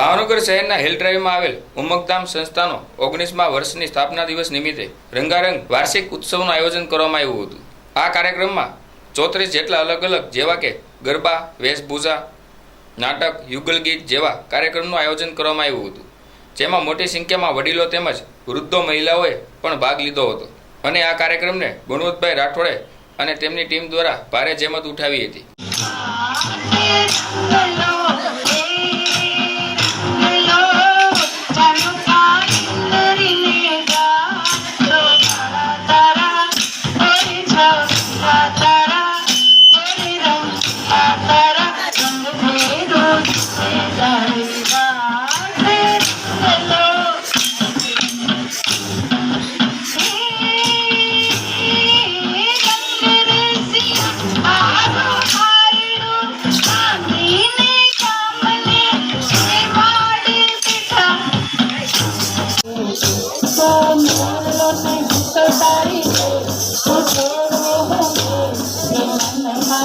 ભાવનગર શહેરના હિલ ડ્રાઈવમાં આવેલ ઉમકધામ સંસ્થાનો ઓગણીસમા વર્ષની સ્થાપના દિવસ નિમિત્તે રંગારંગ વાર્ષિક ઉત્સવનું આયોજન કરવામાં આવ્યું હતું. આ કાર્યક્રમમાં ચોત્રીસ જેટલા અલગ અલગ જેવા કે ગરબા, વેશભૂષા, નાટક યુગલ ગીત જેવા કાર્યક્રમનું આયોજન કરવામાં આવ્યું હતું. જેમાં મોટી સંખ્યામાં વડીલો તેમજ વૃદ્ધો મહિલાઓએ પણ ભાગ લીધો હતો. અને આ કાર્યક્રમને ગુણવંતભાઈ રાઠોડે અને તેમની ટીમ દ્વારા ભારે જેમત ઉઠાવી હતી.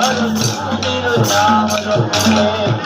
કે મારા